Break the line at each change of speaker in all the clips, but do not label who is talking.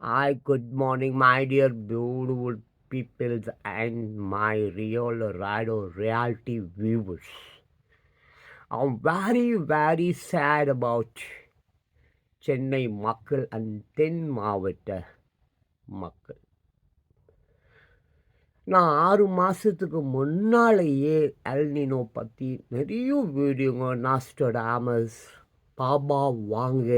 Hi, good morning, my dear beautiful peoples and my real radio reality viewers. I'm very, very sad about Chennai மக்கள் and then மாவட்ட மக்கள் நான் ஆறு மாதத்துக்கு முன்னாலேயே எல்னினோ பற்றி நிறைய வீடியோங்க நாஸ்டோடாமஸ் பாபா வாங்க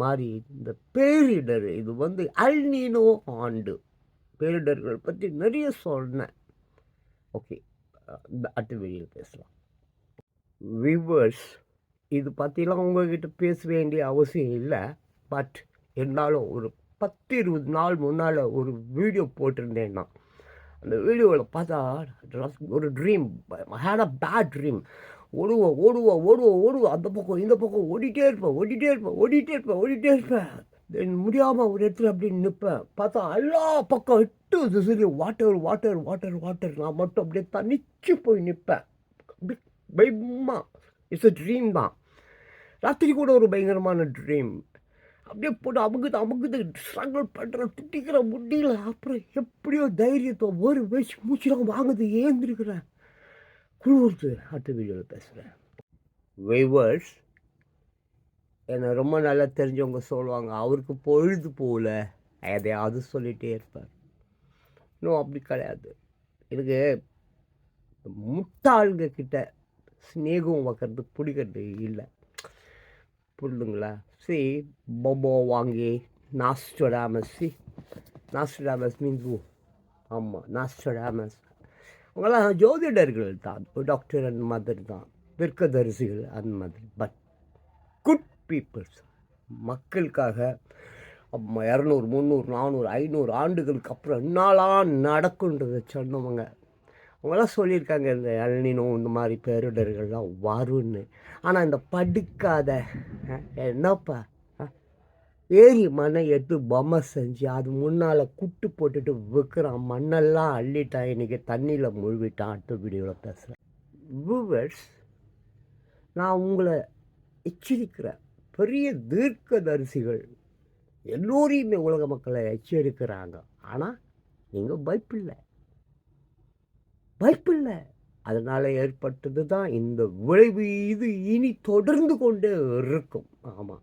மாதிரி இந்த பேரிடர். இது வந்து அல்னினோ ஆண்டு. பேரிடர்கள் பற்றி நிறைய சொன்னேன். ஓகே இந்த அடுத்த பேசலாம். விவர்ஸ் இது பற்றிலாம் உங்ககிட்ட பேச வேண்டிய அவசியம் இல்லை. பட் இருந்தாலும் ஒரு பத்து இருபது நாள் முன்னால் ஒரு வீடியோ போட்டிருந்தேன்னா அந்த வீடியோவில் பார்த்தா ஒரு dream had a bad dream ஓடுவோம் ஓடுவோம் ஓடுவோம் ஓடுவோம் அந்த பக்கம் இந்த பக்கம். ஓடிட்டே இருப்பேன் ஓடிட்டே இருப்பேன் ஓடிட்டே இருப்பேன் ஓடிட்டே இருப்பேன். தென் முடியாமல் ஒரு இடத்துல அப்படின்னு நிற்பேன் பார்த்தா எல்லா பக்கம் எட்டு திசையிலும் வாட்டர் வாட்டர் வாட்டர் வாட்டர் நான் மட்டும் அப்படியே தனிச்சு போய் நிற்பேன் அப்படி இட்ஸ் அ ட்ரீம் தான். ராத்திரி கூட ஒரு பயங்கரமான ட்ரீம் அப்படியே போட்டு அமுக்குது அமுக்குது. ஸ்ட்ரகிள் பண்ணுற திட்டிக்கிற முடியல. அப்புறம் எப்படியோ தைரியத்தை ஒரு வயசு மூச்சுலாம் வாங்குது ஏந்திருக்கிறேன். குழுவுறுத்து அடுத்த வீடியோவில் பேசுகிறேன் வெய்வர்ஸ் என்னை ரொம்ப நல்லா தெரிஞ்சவங்க சொல்லுவாங்க அவருக்கு பொழுது போகல எதையாவது சொல்லிகிட்டே இருப்பார். இன்னும் அப்படி கிடையாது. எனக்கு முட்டாளுங்க கிட்ட ஸ்நேகம் வைக்கிறது பிடிக்கிறது இல்லை. புரியுதுங்களா சரி பொபோ வாங்கி நாஸ்டோடாமஸ் சி நாஸ்டோடாமஸ் மீன்ஸ் ஆமாம் நாஸ்டோடாமஸ் அவங்களாம் ஜோதிடர்கள் தான் டாக்டர் அந்த மாதிரி தான் விற்கதரிசிகள் அந்த மாதிரி. பட் குட் பீப்புள்ஸ் மக்களுக்காக இரநூறு முந்நூறு நானூறு ஐநூறு ஆண்டுகளுக்கு அப்புறம் என்னாலாம் நடக்குன்றதை சொன்னவங்க. அவங்களாம் சொல்லியிருக்காங்க இந்த அல்னினோ இந்த மாதிரி பேரிடர்கள்லாம் வரும்னு. ஆனால் இந்த படுக்காத என்னப்பா? ஏரி மண்ணை எடுத்து பொம்மை செஞ்சு அது முன்னால் குட்டு போட்டுட்டு விற்கிறான் மண்ணெல்லாம் அள்ளிட்டான் இன்றைக்கி தண்ணியில் முழுவிட்டான் அடுத்த வீடியோவில் பேசுகிறேன் வியூவர்ஸ் நான் உங்களை எச்சரிக்கிறேன் பெரிய தீர்க்க தரிசிகள் எல்லோரையுமே உலக மக்களை எச்சரிக்கிறாங்க. ஆனால் நீங்கள் பயப்பில்லை. பயப்பில்லை. அதனால் ஏற்பட்டது தான் இந்த விளைவு. இது இனி தொடர்ந்து கொண்டே இருக்கும். ஆமாம்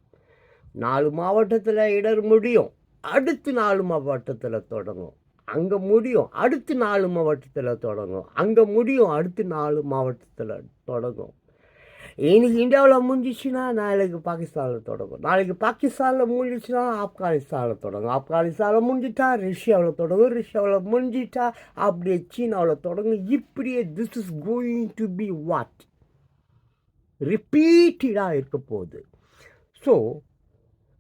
நாலு மாவட்டத்தில் இடர் முடியும். அடுத்து நாலு மாவட்டத்தில் தொடங்கும். அங்கே முடியும் அடுத்து நாலு மாவட்டத்தில் தொடங்கும். அங்கே முடியும் அடுத்து நாலு மாவட்டத்தில் தொடங்கும். இன்னைக்கு இந்தியாவில் முடிஞ்சிச்சுன்னா நாளைக்கு பாகிஸ்தானில் தொடங்கும். நாளைக்கு பாகிஸ்தானில் முடிஞ்சிச்சுன்னா ஆப்கானிஸ்தானில் தொடங்கும். ஆப்கானிஸ்தானில் முடிஞ்சிட்டா ரஷ்யாவில் தொடங்கும். ரஷ்யாவில் முடிஞ்சிட்டா அப்படியே சீனாவில் தொடங்கும். இப்படியே this is going to be what ரிப்பீட்டடாக இருக்க போகுது. So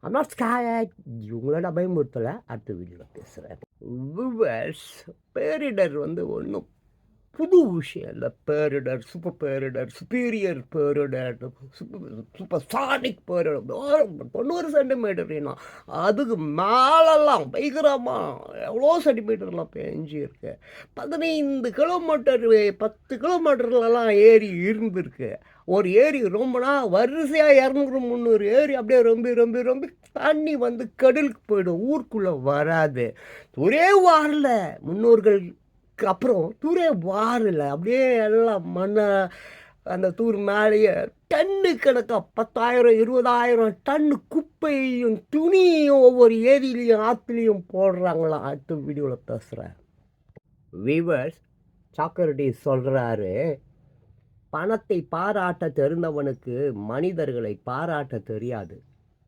I'm not scared. இவங்கள பயமுறுத்தலை அடுத்த வீடியோவில் பேசுகிறேன் விவர்ஸ் பேரிடர் வந்து ஒன்றும் புது விஷயம் இல்லை. பேரிடர் சூப்பர் பேரிடர் சுப்பீரியர் பேரிடர் சூப்பர் சூப்பர் சானிக் பேரிடர். தொண்ணூறு சென்டிமீட்டர்னா அதுக்கு மேலெல்லாம் பயங்கரமாக எவ்வளோ சென்டிமீட்டர்லாம் பெஞ்சிருக்கு பதினைந்து கிலோமீட்டர் பத்து கிலோமீட்டர்லலாம் ஏறி இருந்திருக்கு. ஒரு ஏரி ரொம்ப நாள் வரிசையாக இரநூறு முந்நூறு ஏரி அப்படியே ரொம்ப ரொம்ப ரொம்ப தண்ணி வந்து கடலுக்கு போயிடும். ஊருக்குள்ளே வராது. ஒரே வாரில் முன்னோர்கள் அப்புறம் தூரே வாரில். அப்படியே எல்லாம் மண்ணை அந்த தூர் மேலேயே டன்னு கணக்காக பத்தாயிரம் இருபதாயிரம் டன்னு குப்பையும் துணியும் ஒவ்வொரு ஏரியிலையும் ஆற்றுலையும் போடுறாங்களாம் அடுத்த வீடியோவில் பேசுகிறேன் வீவர்ஸ் சாக்கரடி சொல்கிறாரு பணத்தை பாராட்ட தெரிந்தவனுக்கு மனிதர்களை பாராட்ட தெரியாது.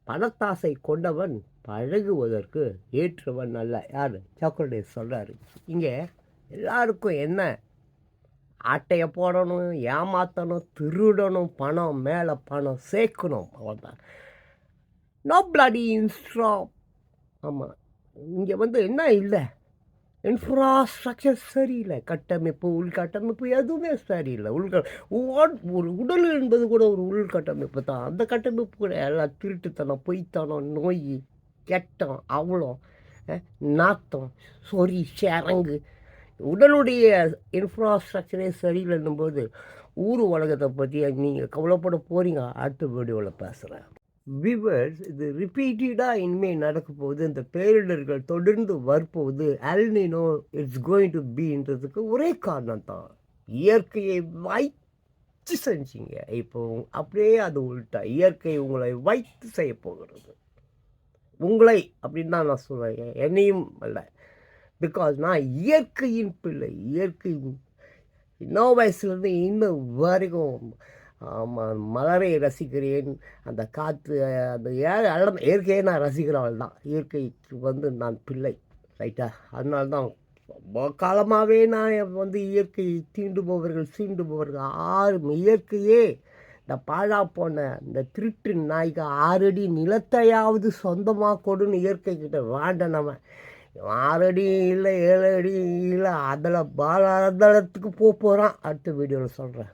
பணத்தாசை கொண்டவன் பழகுவதற்கு ஏற்றவன் அல்ல. யார்? சாக்கரடி சொல்கிறாரு இங்கே எல்லாருக்கும் என்ன? ஆட்டையை போடணும் ஏமாற்றணும் திருடணும் பணம் மேலே பணம் சேர்க்கணும். அவ்வளோதான் நோ பிளடி இன்ஸ்ட்ரா ஆமாம் இங்கே வந்து என்ன இல்லை? இன்ஃப்ராஸ்ட்ரக்சர் சரியில்லை. கட்டமைப்பு உள்கட்டமைப்பு எதுவுமே சரியில்லை. உள்க ஒரு உடல் என்பது கூட ஒரு உள்கட்டமைப்பு தான். அந்த கட்டமைப்பு கூட எல்லாம் திருட்டுத்தனம் பொய்த்தனம் நோய் கெட்டம் அவ்வளோ நாத்தம் சொறி சரங்கு. உடலுடைய இன்ஃப்ராஸ்ட்ரக்சரே சரியில்லைன்னும் போது ஊர் உலகத்தை பற்றி நீங்கள் கவலைப்பட போகிறீங்க அடுத்த வீடியோவில் பேசுகிறேன் விவர்ஸ் இது ரிப்பீட்டடாக இனிமேல் நடக்க போகுது இந்த பேரிடர்கள் தொடர்ந்து வரப்போகுது El Nino it's going to பீன்றதுக்கு ஒரே காரணம் தான் இயற்கையை வைத்து செஞ்சீங்க. இப்போ அப்படியே அது உள்ட்டா இயற்கை உங்களை வைத்து செய்ய போகிறது. உங்களை அப்படின்னு தான் நான் சொல்லுவேன் என்னையும் அல்ல. பிகாஸ் நான் இயற்கையின் பிள்ளை. இயற்கை இன்னும் வயசுலேருந்து இன்னும் வரைக்கும் மலரை ரசிக்கிறேன். அந்த காற்று அந்த ஏ இடம் இயற்கையை நான் ரசிக்கிறவள் தான் இயற்கைக்கு வந்து நான் பிள்ளை ரைட்டா அதனால தான் ரொம்ப காலமாகவே நான் வந்து இயற்கை தீண்டுபவர்கள் சீண்டுபவர்கள் ஆறு இயற்கையே. இந்த பாழா போன இந்த திருட்டு நாய்க்கு ஆறடி நிலத்தையாவது சொந்தமாக கொடுன்னு இயற்கைக்கிட்ட வேண்ட வேண்டனவன் ஆறடி இல்லை ஏழு அடி இல்லை அதில் பாலாதளத்துக்கு போக போகிறான் அடுத்த வீடியோவில் சொல்கிறேன்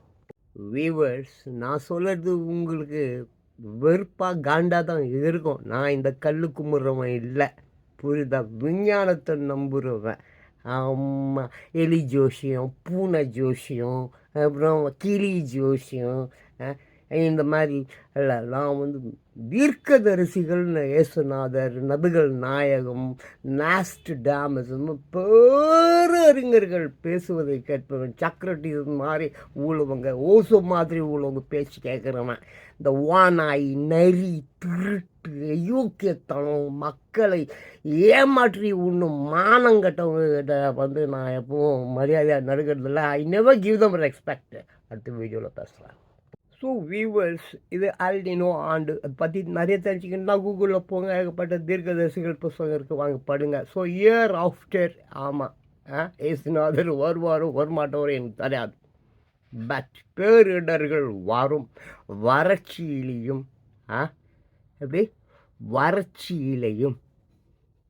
வீவர்ஸ் நான் சொல்கிறது உங்களுக்கு வெறுப்பாக காண்டாக தான் இருக்கும். நான் இந்த கல் கும்பிட்றவன் இல்லை. புரிதா விஞ்ஞானத்தை நம்புகிறவன் ஆமாம் எலி ஜோஷியம் பூனை ஜோஷியம் அப்புறம் கிளி ஜோஷியம் இந்த மாதிரி இல்லை நான் வந்து தீர்க்கதரிசிகள்னு இயேசுநாதர் நபிகள் நாயகம் நாஸ்ட் டேமஸ் பேரறிஞர்கள் பேசுவதை கேட்பவன் சக்ரட்டிஸ் மாதிரி ஊழுவங்க ஓசோ மாதிரி ஊழுவங்க பேச்சு கேட்குறவன் இந்த வானாய் நரி திருட்டு அயோக்கியத்தனம் மக்களை ஏமாற்றி உண்ணும் மானங்கட்டவங்கிட்ட வந்து நான் எப்பவும் மரியாதையாக நடுக்கிறதில்ல I never give them respect அடுத்த வீடியோவில் பேசுகிறேன் ஸோ வியூவர்ஸ் இது ஆல்டினோ ஆண்டு. அதை பற்றி நிறைய தெரிஞ்சுக்கணும்னா கூகுளில் போங்க ஏகப்பட்ட தீர்க்கதரிசிகள் புஸ்தகம் இருக்குது வாங்க படுங்க. ஸோ இயர் ஆஃப்டர் ஆமாம் ஆ ஏசுநாதர் வருவாரோ வரமாட்டோரோ எனக்கு தெரியாது. பட் பேரிடர்கள் வரும் வறட்சியிலையும் ஆ எப்படி? வறட்சியிலையும்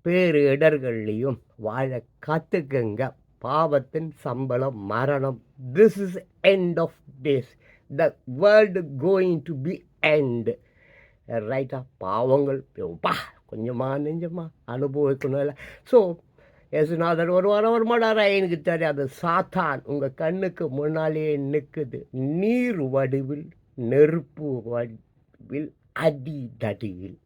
பேரிடர்கள்லையும் வாழ கற்றுக்குங்க பாவத்தின் சம்பளம் மரணம். This is end of days the world going to be end ரைட்டா பாவங்கள் பா கொஞ்சமாக நெஞ்சமாக அனுபவிக்கணும் இல்லை ஸோ இயேசுநாதர் ஒரு வாரம் வரமாட்டாரா எனக்கு தெரியாது சாத்தான் உங்கள் கண்ணுக்கு முன்னாலேயே நிற்குது நீர் வடிவில் நெருப்பு வடிவில் அடி தடியில்